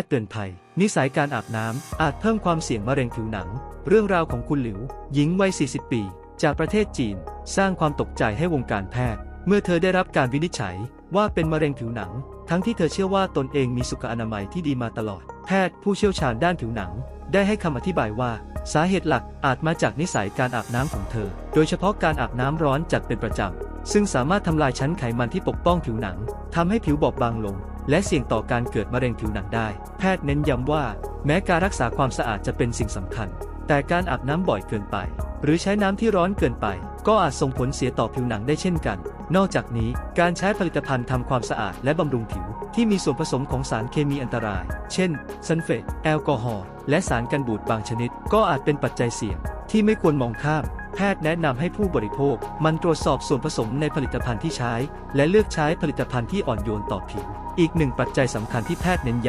ทย์เตือนภัย นิสัยการอาบน้ำอาจเพิ่มความเสี่ยงมะเร็งผิวหนัง เรื่องราวของคุณหลิว หญิงวัย 40 ปี จากประเทศจีน สร้างความตกใจให้วงการแพทย์ เมื่อเธอได้รับการวินิจฉัยว่าเป็นมะเร็งผิวหนัง ทั้งที่เธอเชื่อว่าตนเองมีสุขอนามัยที่ดีมาตลอด แพทย์ผู้เชี่ยวชาญด้านผิวหนัง ได้ให้คำอธิบายว่า สาเหตุหลักอาจมาจากนิสัยการอาบน้ำของเธอ โดยเฉพาะการอาบน้ำร้อนจัดเป็นประจำซึ่งสามารถทำลายชั้นไขมันที่ปกป้องผิวหนังทำให้ผิวบอบบางลง และเสี่ยงต่อการเกิดมะเร็งผิวหนังได้ แพทย์เน้นย้ำว่า แม้การรักษาความสะอาดจะเป็นสิ่งสำคัญ แต่การอาบน้ำบ่อยเกินไป หรือใช้น้ำที่ร้อนเกินไป ก็อาจส่งผลเสียต่อผิวหนังได้เช่นกัน นอกจากนี้การใช้ผลิตภัณฑ์ทำความสะอาดและบำรุงผิว ที่มีส่วนผสมของสารเคมีอันตราย เช่น ซัลเฟต แอลกอฮอล์ และสารกันบูดบางชนิด ก็อาจเป็นปัจจัยเสี่ยงที่ไม่ควรมองข้าม แพทย์แนะนำให้ผู้บริโภค มันตรวจสอบส่วนผสมในผลิตภัณฑ์ที่ใช้ และเลือกใช้ผลิตภัณฑ์ที่อ่อนโยนต่อผิว อีกหนึ่งปัจจัยสำคัญที่แพทย์เน้นย้